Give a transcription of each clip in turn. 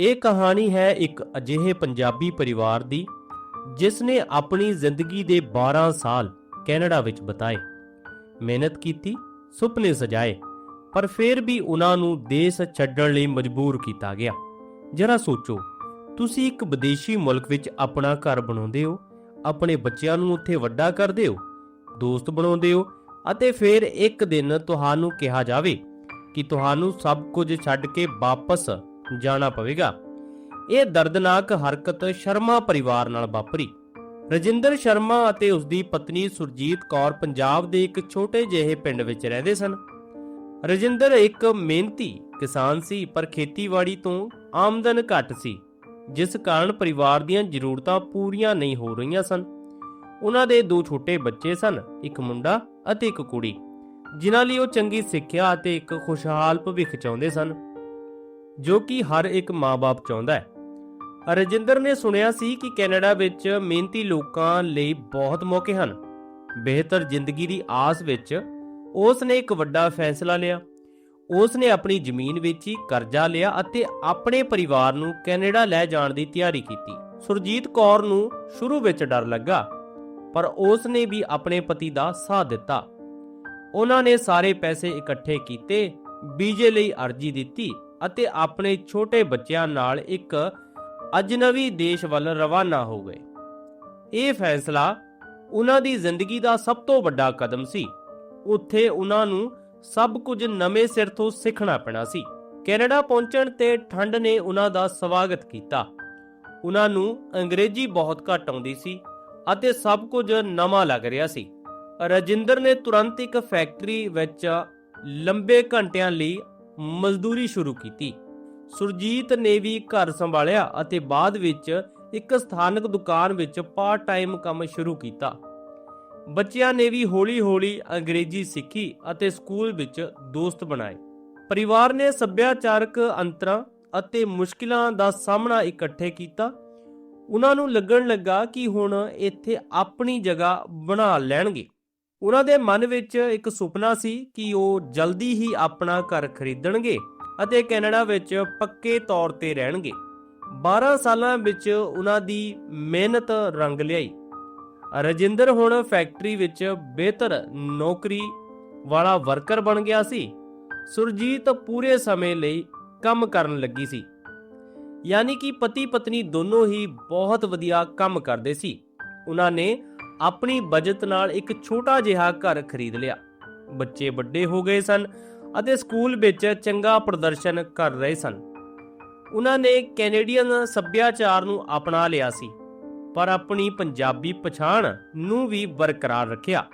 ਇਹ ਕਹਾਣੀ ਹੈ ਇੱਕ ਅਜਿਹੇ ਪੰਜਾਬੀ ਪਰਿਵਾਰ ਦੀ, ਜਿਸ ਨੇ ਆਪਣੀ ਜ਼ਿੰਦਗੀ ਦੇ 12 ਸਾਲ ਕੈਨੇਡਾ ਵਿੱਚ ਬਿਤਾਏ। ਮਿਹਨਤ ਕੀਤੀ, ਸੁਪਨੇ ਸਜਾਏ, ਪਰ ਫਿਰ ਵੀ ਉਹਨਾਂ ਨੂੰ ਦੇਸ਼ ਛੱਡਣ ਲਈ ਮਜਬੂਰ ਕੀਤਾ ਗਿਆ। ਜਰਾ ਸੋਚੋ, ਤੁਸੀਂ ਇੱਕ ਵਿਦੇਸ਼ੀ ਮੁਲਕ ਵਿੱਚ ਆਪਣਾ ਘਰ ਬਣਾਉਂਦੇ ਹੋ, ਆਪਣੇ ਬੱਚਿਆਂ ਨੂੰ ਉੱਥੇ ਵੱਡਾ ਕਰਦੇ ਹੋ, ਦੋਸਤ ਬਣਾਉਂਦੇ ਹੋ, ਅਤੇ ਫਿਰ ਇੱਕ ਦਿਨ ਤੁਹਾਨੂੰ ਕਿਹਾ ਜਾਵੇ ਕਿ ਤੁਹਾਨੂੰ ਸਭ ਕੁਝ ਛੱਡ ਕੇ ਵਾਪਸ ਜਾਣਾ ਪਵੇਗਾ। ਇਹ ਦਰਦਨਾਕ ਹਰਕਤ ਸ਼ਰਮਾ ਪਰਿਵਾਰ ਨਾਲ ਵਾਪਰੀ। ਰਜਿੰਦਰ ਸ਼ਰਮਾ ਅਤੇ ਉਸ ਦੀ ਪਤਨੀ ਸੁਰਜੀਤ ਕੌਰ ਪੰਜਾਬ ਦੇ ਇੱਕ ਛੋਟੇ ਜਿਹੇ ਪਿੰਡ ਵਿੱਚ ਰਹਿੰਦੇ ਸਨ। ਰਜਿੰਦਰ ਇੱਕ ਮਿਹਨਤੀ ਕਿਸਾਨ ਸੀ, ਪਰ ਖੇਤੀਬਾੜੀ ਤੋਂ ਆਮਦਨ ਘੱਟ ਸੀ, ਜਿਸ ਕਾਰਨ ਪਰਿਵਾਰ ਦੀਆਂ ਜ਼ਰੂਰਤਾਂ ਪੂਰੀਆਂ ਨਹੀਂ ਹੋ ਰਹੀਆਂ ਸਨ। ਉਹਨਾਂ ਦੇ ਦੋ ਛੋਟੇ ਬੱਚੇ ਸਨ, ਇੱਕ ਮੁੰਡਾ ਅਤੇ ਇੱਕ ਕੁੜੀ, ਜਿਨ੍ਹਾਂ ਲਈ ਉਹ ਚੰਗੀ ਸਿੱਖਿਆ ਅਤੇ ਇੱਕ ਖੁਸ਼ਹਾਲ ਭਵਿੱਖ ਚਾਹੁੰਦੇ ਸਨ। ਜੋ ਕਿ ਹਰ ਇੱਕ ਮਾਪੇ ਚਾਹੁੰਦਾ ਹੈ। ਰਜਿੰਦਰ ਨੇ ਸੁਣਿਆ ਸੀ ਕਿ ਕੈਨੇਡਾ ਵਿੱਚ ਮਿਹਨਤੀ ਲੋਕਾਂ ਲਈ ਬਹੁਤ ਮੌਕੇ ਹਨ। ਬਿਹਤਰ ਜ਼ਿੰਦਗੀ ਦੀ ਆਸ ਵਿੱਚ ਉਸ ਨੇ ਇੱਕ ਵੱਡਾ ਫੈਸਲਾ ਲਿਆ। ਉਸ ਨੇ ਆਪਣੀ ਜ਼ਮੀਨ ਵੇਚੀ, ਕਰਜ਼ਾ ਲਿਆ ਅਤੇ ਆਪਣੇ ਪਰਿਵਾਰ ਨੂੰ ਕੈਨੇਡਾ ਲੈ ਜਾਣ ਦੀ ਤਿਆਰੀ ਕੀਤੀ। ਸੁਰਜੀਤ ਕੌਰ ਨੂੰ ਸ਼ੁਰੂ ਵਿੱਚ ਡਰ ਲੱਗਾ, ਪਰ ਉਸ ਨੇ ਵੀ ਆਪਣੇ ਪਤੀ ਦਾ ਸਾਥ ਦਿੱਤਾ। ਉਹਨਾਂ ਨੇ ਸਾਰੇ ਪੈਸੇ ਇਕੱਠੇ ਕੀਤੇ ਵੀਜ਼ੇ ਲਈ ਅਰਜ਼ੀ ਦਿੱਤੀ ਅਤੇ ਆਪਣੇ ਛੋਟੇ ਬੱਚਿਆਂ ਨਾਲ ਇੱਕ ਅਜਨਬੀ ਦੇਸ਼ ਵੱਲ ਰਵਾਨਾ ਹੋ ਗਏ। ਇਹ ਫੈਸਲਾ ਉਹਨਾਂ ਦੀ ਜ਼ਿੰਦਗੀ ਦਾ ਸਭ ਤੋਂ ਵੱਡਾ ਕਦਮ ਸੀ। ਉੱਥੇ ਉਹਨਾਂ ਨੂੰ ਸਭ ਕੁਝ ਨਵੇਂ ਸਿਰ ਤੋਂ ਸਿੱਖਣਾ ਪੈਣਾ ਸੀ। ਕੈਨੇਡਾ ਪਹੁੰਚਣ ਤੇ ਠੰਡ ਨੇ ਉਹਨਾਂ ਦਾ ਸਵਾਗਤ ਕੀਤਾ। ਉਹਨਾਂ ਨੂੰ ਅੰਗਰੇਜ਼ੀ ਬਹੁਤ ਘੱਟ ਆਉਂਦੀ ਸੀ ਅਤੇ ਸਭ ਕੁਝ ਨਵਾਂ ਲੱਗ ਰਿਹਾ ਸੀ। ਰਜਿੰਦਰ ਨੇ ਤੁਰੰਤ ਇੱਕ ਫੈਕਟਰੀ ਵਿੱਚ ਲੰਬੇ ਘੰਟਿਆਂ ਲਈ ਮਜ਼ਦੂਰੀ ਸ਼ੁਰੂ ਕੀਤੀ। ਸੁਰਜੀਤ ਨੇ ਵੀ ਘਰ ਸੰਭਾਲਿਆ ਅਤੇ ਬਾਅਦ ਵਿੱਚ ਇੱਕ ਸਥਾਨਕ ਦੁਕਾਨ ਵਿੱਚ ਪਾਰਟ ਟਾਈਮ ਕੰਮ ਸ਼ੁਰੂ ਕੀਤਾ। ਬੱਚਿਆਂ ਨੇ ਵੀ ਹੌਲੀ-ਹੌਲੀ ਅੰਗਰੇਜ਼ੀ ਸਿੱਖੀ ਅਤੇ ਸਕੂਲ ਵਿੱਚ ਦੋਸਤ ਬਣਾਏ। ਪਰਿਵਾਰ ਨੇ ਸੱਭਿਆਚਾਰਕ ਅੰਤਰਾਂ ਅਤੇ ਮੁਸ਼ਕਿਲਾਂ ਦਾ ਸਾਹਮਣਾ ਇਕੱਠੇ ਕੀਤਾ। ਉਹਨਾਂ ਨੂੰ ਲੱਗਣ ਲੱਗਾ ਕਿ ਹੁਣ ਇੱਥੇ ਆਪਣੀ ਜਗ੍ਹਾ ਬਣਾ ਲੈਣਗੇ। ਉਹਨਾਂ ਦੇ ਮਨ ਵਿੱਚ ਇੱਕ ਸੁਪਨਾ ਸੀ ਕਿ ਉਹ ਜਲਦੀ ਹੀ ਆਪਣਾ ਘਰ ਖਰੀਦਣਗੇ ਅਤੇ ਕੈਨੇਡਾ ਵਿੱਚ ਪੱਕੇ ਤੌਰ ਤੇ ਰਹਿਣਗੇ। 12 ਸਾਲਾਂ ਵਿੱਚ ਉਹਨਾਂ ਦੀ ਮਿਹਨਤ ਰੰਗ ਲਿਆਈ। ਰਜਿੰਦਰ ਹੁਣ ਫੈਕਟਰੀ ਵਿੱਚ ਬਿਹਤਰ ਨੌਕਰੀ ਵਾਲਾ ਵਰਕਰ ਬਣ ਗਿਆ ਸੀ। ਸੁਰਜੀਤ ਪੂਰੇ ਸਮੇਂ ਲਈ ਕੰਮ ਕਰਨ ਲੱਗੀ ਸੀ। ਯਾਨੀ ਕਿ ਪਤੀ ਪਤਨੀ ਦੋਨੋਂ ਹੀ ਬਹੁਤ ਵਧੀਆ ਕੰਮ ਕਰਦੇ ਸੀ। ਉਹਨਾਂ ਨੇ ਆਪਣੀ ਬਜਟ ਨਾਲ ਇੱਕ ਛੋਟਾ ਜਿਹਾ ਘਰ ਖਰੀਦ ਲਿਆ। ਬੱਚੇ ਵੱਡੇ ਹੋ ਗਏ ਸਨ ਅਤੇ ਸਕੂਲ ਵਿੱਚ ਚੰਗਾ ਪ੍ਰਦਰਸ਼ਨ ਕਰ ਰਹੇ ਸਨ। ਉਹਨਾਂ ਨੇ ਕੈਨੇਡੀਅਨ ਸੱਭਿਆਚਾਰ ਨੂੰ ਅਪਣਾ ਲਿਆ ਸੀ, ਪਰ ਆਪਣੀ ਪੰਜਾਬੀ ਪਛਾਣ ਨੂੰ ਵੀ ਬਰਕਰਾਰ ਰੱਖਿਆ।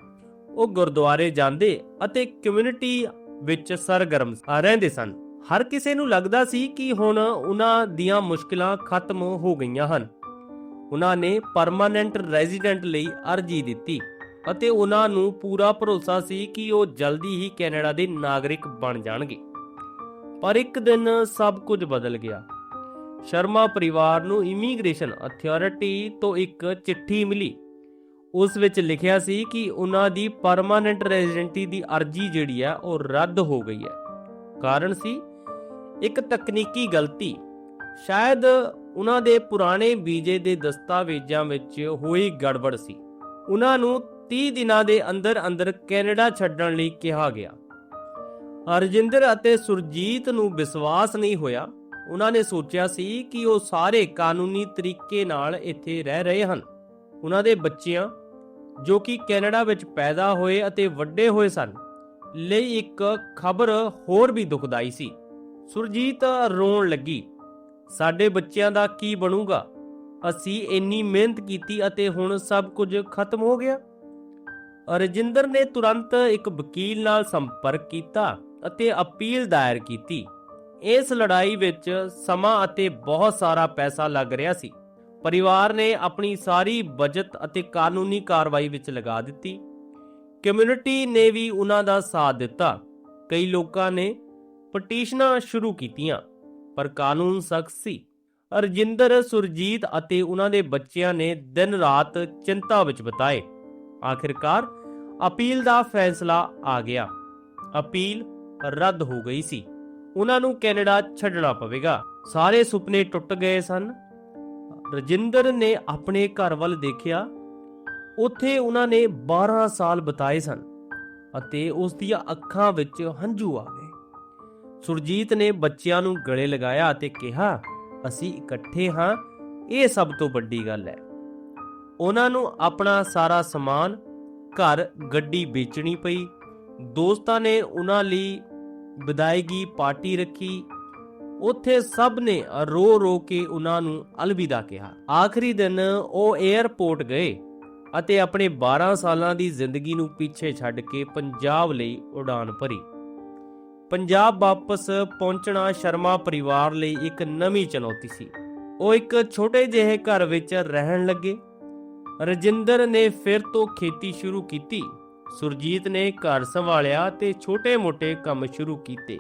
ਉਹ ਗੁਰਦੁਆਰੇ ਜਾਂਦੇ ਅਤੇ ਕਮਿਊਨਿਟੀ ਵਿੱਚ ਸਰਗਰਮ ਰਹਿੰਦੇ ਸਨ। ਹਰ ਕਿਸੇ ਨੂੰ ਲੱਗਦਾ ਸੀ ਕਿ ਹੁਣ ਉਹਨਾਂ ਦੀਆਂ ਮੁਸ਼ਕਲਾਂ ਖਤਮ ਹੋ ਗਈਆਂ ਹਨ। ਉਹਨਾਂ ਨੇ ਪਰਮਾਨੈਂਟ ਰੈਜ਼ੀਡੈਂਟ ਲਈ ਅਰਜ਼ੀ ਦਿੱਤੀ ਅਤੇ ਉਹਨਾਂ ਨੂੰ ਪੂਰਾ ਭਰੋਸਾ ਸੀ ਕਿ ਉਹ ਜਲਦੀ ਹੀ ਕੈਨੇਡਾ ਦੇ ਨਾਗਰਿਕ ਬਣ ਜਾਣਗੇ। ਪਰ ਇੱਕ ਦਿਨ ਸਭ ਕੁਝ ਬਦਲ ਗਿਆ। ਸ਼ਰਮਾ ਪਰਿਵਾਰ ਨੂੰ ਇਮੀਗ੍ਰੇਸ਼ਨ ਅਥਾਰਟੀ ਤੋਂ ਇੱਕ ਚਿੱਠੀ ਮਿਲੀ। ਉਸ ਵਿੱਚ ਲਿਖਿਆ ਸੀ ਕਿ ਉਹਨਾਂ ਦੀ ਪਰਮਾਨੈਂਟ ਰੈਜ਼ੀਡੈਂਟੀ ਦੀ ਅਰਜ਼ੀ ਜਿਹੜੀ ਹੈ ਉਹ ਰੱਦ ਹੋ ਗਈ ਹੈ। ਕਾਰਨ ਸੀ, ਇੱਕ ਤਕਨੀਕੀ ਗਲਤੀ। ਸ਼ਾਇਦ ਉਹਨਾਂ ਦੇ ਪੁਰਾਣੇ ਵੀਜ਼ੇ ਦੇ ਦਸਤਾਵੇਜ਼ਾਂ ਵਿੱਚ ਹੋਈ ਗੜਬੜ ਸੀ। ਉਹਨਾਂ ਨੂੰ 30 ਦਿਨਾਂ ਦੇ ਅੰਦਰ ਅੰਦਰ ਕੈਨੇਡਾ ਛੱਡਣ ਲਈ ਕਿਹਾ ਗਿਆ। ਹਰਜਿੰਦਰ ਅਤੇ ਸੁਰਜੀਤ ਨੂੰ ਵਿਸ਼ਵਾਸ ਨਹੀਂ ਹੋਇਆ। ਉਹਨਾਂ ਨੇ ਸੋਚਿਆ ਸੀ ਕਿ ਉਹ ਸਾਰੇ ਕਾਨੂੰਨੀ ਤਰੀਕੇ ਨਾਲ ਇੱਥੇ ਰਹਿ ਰਹੇ ਹਨ। ਉਹਨਾਂ ਦੇ ਬੱਚਿਆਂ, ਜੋ ਕਿ ਕੈਨੇਡਾ ਵਿੱਚ ਪੈਦਾ ਹੋਏ ਅਤੇ ਵੱਡੇ ਹੋਏ ਸਨ, ਲਈ ਇੱਕ ਖਬਰ ਹੋਰ ਵੀ ਦੁਖਦਾਈ ਸੀ। ਸੁਰਜੀਤ ਰੋਣ ਲੱਗੀ। ਸਾਡੇ ਬੱਚਿਆਂ ਦਾ ਕੀ ਬਣੂਗਾ? ਅਸੀਂ ਇੰਨੀ ਮਿਹਨਤ ਕੀਤੀ ਅਤੇ ਹੁਣ ਸਭ ਕੁਝ ਖਤਮ ਹੋ ਗਿਆ। ਰਜਿੰਦਰ ਨੇ ਤੁਰੰਤ ਇੱਕ ਵਕੀਲ ਨਾਲ ਸੰਪਰਕ ਕੀਤਾ ਅਤੇ ਅਪੀਲ ਦਾਇਰ ਕੀਤੀ। ਇਸ ਲੜਾਈ ਵਿੱਚ ਸਮਾਂ ਅਤੇ ਬਹੁਤ ਸਾਰਾ ਪੈਸਾ ਲੱਗ ਰਿਹਾ ਸੀ। ਪਰਿਵਾਰ ਨੇ ਆਪਣੀ ਸਾਰੀ ਬਜਟ ਅਤੇ ਕਾਨੂੰਨੀ ਕਾਰਵਾਈ ਵਿੱਚ ਲਗਾ ਦਿੱਤੀ। ਕਮਿਊਨਿਟੀ ਨੇ ਵੀ ਉਹਨਾਂ ਦਾ ਸਾਥ ਦਿੱਤਾ। ਕਈ ਲੋਕਾਂ ਨੇ ਪਟੀਸ਼ਨਾਂ ਸ਼ੁਰੂ ਕੀਤੀਆਂ। ਪਰ ਕਾਨੂੰਨ ਸਖਤ ਸੀ। ਅਰਜਿੰਦਰ, ਸੁਰਜੀਤ ਅਤੇ ਉਹਨਾਂ ਦੇ ਬੱਚਿਆਂ ਨੇ ਦਿਨ ਰਾਤ ਚਿੰਤਾ ਵਿੱਚ ਬਿਤਾਏ। ਆਖਿਰਕਾਰ ਅਪੀਲ ਦਾ ਫੈਸਲਾ ਆ ਗਿਆ। ਅਪੀਲ ਰੱਦ ਹੋ ਗਈ ਸੀ। ਉਹਨਾਂ ਨੂੰ ਕੈਨੇਡਾ ਛੱਡਣਾ ਪਵੇਗਾ। ਸਾਰੇ ਸੁਪਨੇ ਟੁੱਟ ਗਏ ਸਨ। ਰਜਿੰਦਰ ਨੇ ਆਪਣੇ ਘਰ ਵੱਲ ਦੇਖਿਆ। ਉੱਥੇ ਉਹਨਾਂ ਨੇ 12 ਸਾਲ ਬਿਤਾਏ ਸਨ ਅਤੇ ਉਸ ਦੀਆਂ ਅੱਖਾਂ ਵਿੱਚ ਹੰਝੂ ਆ ਗਏ। ਸੁਰਜੀਤ ਨੇ ਬੱਚਿਆਂ ਨੂੰ ਗਲੇ ਲਗਾਇਆ ਅਤੇ ਕਿਹਾ, ਅਸੀਂ ਇਕੱਠੇ ਹਾਂ, ਇਹ ਸਭ ਤੋਂ ਵੱਡੀ ਗੱਲ ਹੈ। ਉਹਨਾਂ ਨੂੰ ਆਪਣਾ ਸਾਰਾ ਸਮਾਨ, ਘਰ, ਗੱਡੀ ਵੇਚਣੀ ਪਈ। ਦੋਸਤਾਂ ਨੇ ਉਹਨਾਂ ਲਈ ਵਿਦਾਇਗੀ ਪਾਰਟੀ ਰੱਖੀ। ਉੱਥੇ ਸਭ ਨੇ ਰੋ ਰੋ ਕੇ ਉਹਨਾਂ ਨੂੰ ਅਲਵਿਦਾ ਕਿਹਾ। ਆਖਰੀ ਦਿਨ ਉਹ 에ਅਰਪੋਰਟ ਗਏ ਅਤੇ ਆਪਣੇ 12 ਸਾਲਾਂ ਦੀ ਜ਼ਿੰਦਗੀ ਨੂੰ ਪਿੱਛੇ ਛੱਡ ਕੇ ਪੰਜਾਬ ਲਈ ਉਡਾਨ ਭਰੀ। ਪੰਜਾਬ ਵਾਪਸ ਪਹੁੰਚਣਾ ਸ਼ਰਮਾ ਪਰਿਵਾਰ ਲਈ ਇੱਕ ਨਵੀਂ ਚੁਣੌਤੀ ਸੀ। ਉਹ ਇੱਕ ਛੋਟੇ ਜਿਹੇ ਘਰ ਵਿੱਚ ਰਹਿਣ ਲੱਗੇ। ਰਜਿੰਦਰ ਨੇ ਫਿਰ ਤੋਂ ਖੇਤੀ ਸ਼ੁਰੂ ਕੀਤੀ। ਸੁਰਜੀਤ ਨੇ ਘਰ ਸੰਭਾਲਿਆ ਤੇ ਛੋਟੇ-ਮੋਟੇ ਕੰਮ ਸ਼ੁਰੂ ਕੀਤੇ।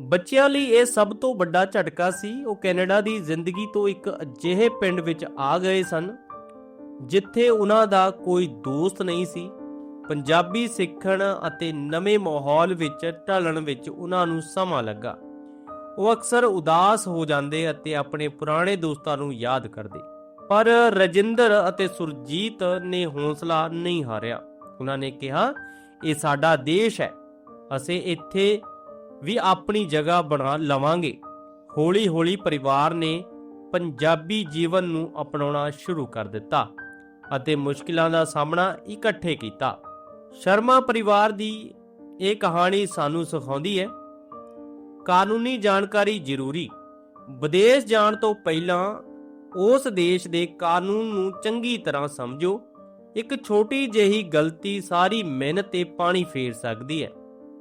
ਬੱਚਿਆਂ ਲਈ ਇਹ ਸਭ ਤੋਂ ਵੱਡਾ ਝਟਕਾ ਸੀ। ਉਹ ਕੈਨੇਡਾ ਦੀ ਜ਼ਿੰਦਗੀ ਤੋਂ ਇੱਕ ਅਜਿਹੇ ਪਿੰਡ ਵਿੱਚ ਆ ਗਏ ਸਨ, ਜਿੱਥੇ ਉਹਨਾਂ ਦਾ ਕੋਈ ਦੋਸਤ ਨਹੀਂ ਸੀ। ਪੰਜਾਬੀ ਸਿੱਖਣ ਅਤੇ ਨਵੇਂ ਮਾਹੌਲ ਵਿੱਚ ਢਲਣ ਵਿੱਚ ਉਹਨਾਂ ਨੂੰ ਸਮਾਂ ਲੱਗਾ। ਉਹ ਅਕਸਰ ਉਦਾਸ ਹੋ ਜਾਂਦੇ ਅਤੇ ਆਪਣੇ ਪੁਰਾਣੇ ਦੋਸਤਾਂ ਨੂੰ ਯਾਦ ਕਰਦੇ। ਪਰ ਰਜਿੰਦਰ ਅਤੇ ਸੁਰਜੀਤ ਨੇ ਹੌਸਲਾ ਨਹੀਂ ਹਾਰਿਆ। ਉਹਨਾਂ ਨੇ ਕਿਹਾ, ਇਹ ਸਾਡਾ ਦੇਸ਼ ਹੈ। ਅਸੀਂ ਇੱਥੇ ਵੀ ਆਪਣੀ ਜਗ੍ਹਾ ਬਣਾ ਲਵਾਂਗੇ। ਹੌਲੀ-ਹੌਲੀ ਪਰਿਵਾਰ ਨੇ ਪੰਜਾਬੀ ਜੀਵਨ ਨੂੰ ਅਪਣਾਉਣਾ ਸ਼ੁਰੂ ਕਰ ਦਿੱਤਾ ਅਤੇ ਮੁਸ਼ਕਿਲਾਂ ਦਾ ਸਾਹਮਣਾ ਇਕੱਠੇ ਕੀਤਾ। ਸ਼ਰਮਾ ਪਰਿਵਾਰ ਦੀ ਇਹ ਕਹਾਣੀ ਸਾਨੂੰ ਸਿਖਾਉਂਦੀ ਹੈ। ਕਾਨੂੰਨੀ ਜਾਣਕਾਰੀ ਜ਼ਰੂਰੀ। ਵਿਦੇਸ਼ ਜਾਣ ਤੋਂ ਪਹਿਲਾਂ ਉਸ ਦੇਸ਼ ਦੇ ਕਾਨੂੰਨ ਨੂੰ ਚੰਗੀ ਤਰ੍ਹਾਂ ਸਮਝੋ। ਇੱਕ ਛੋਟੀ ਜਿਹੀ ਗਲਤੀ ਸਾਰੀ ਮਿਹਨਤ ਤੇ ਪਾਣੀ ਫੇਰ ਸਕਦੀ ਹੈ।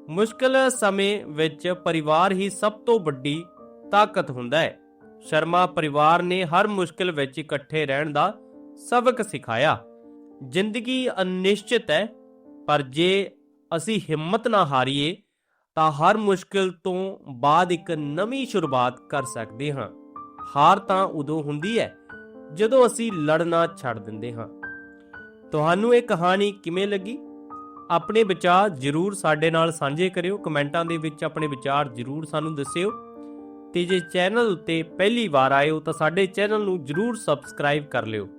ਮੁਸ਼ਕਲ ਸਮੇਂ ਵਿੱਚ ਪਰਿਵਾਰ ਹੀ ਸਭ ਤੋਂ ਵੱਡੀ ਤਾਕਤ ਹੁੰਦਾ ਹੈ। ਸ਼ਰਮਾ ਪਰਿਵਾਰ ਨੇ ਹਰ ਮੁਸ਼ਕਲ ਵਿੱਚ ਇਕੱਠੇ ਰਹਿਣ ਦਾ ਸਬਕ ਸਿਖਾਇਆ। ਜ਼ਿੰਦਗੀ ਅਨਿਸ਼ਚਿਤ ਹੈ। ਪਰ ਜੇ ਅਸੀਂ ਹਿੰਮਤ ਨਾ ਹਾਰੀਏ, ਤਾਂ ਹਰ ਮੁਸ਼ਕਲ ਤੋਂ ਬਾਅਦ ਇੱਕ ਨਵੀਂ ਸ਼ੁਰੂਆਤ ਕਰ ਸਕਦੇ ਹਾਂ। ਹਾਰ ਤਾਂ ਉਦੋਂ ਹੁੰਦੀ ਹੈ, ਜਦੋਂ ਅਸੀਂ ਲੜਨਾ ਛੱਡ ਦਿੰਦੇ ਹਾਂ। ਤੁਹਾਨੂੰ ਇਹ ਕਹਾਣੀ ਕਿਵੇਂ ਲੱਗੀ? ਆਪਣੇ ਵਿਚਾਰ ਜਰੂਰ ਸਾਡੇ ਨਾਲ ਸਾਂਝੇ ਕਰਿਓ। ਕਮੈਂਟਾਂ ਦੇ ਵਿੱਚ ਆਪਣੇ ਵਿਚਾਰ ਜਰੂਰ ਸਾਨੂੰ ਦੱਸਿਓ। ਤੇ ਜੇ ਚੈਨਲ ਉੱਤੇ ਪਹਿਲੀ ਵਾਰ ਆਏ ਹੋ, ਤਾਂ ਸਾਡੇ ਚੈਨਲ ਨੂੰ ਜਰੂਰ ਸਬਸਕ੍ਰਾਈਬ ਕਰ ਲਿਓ।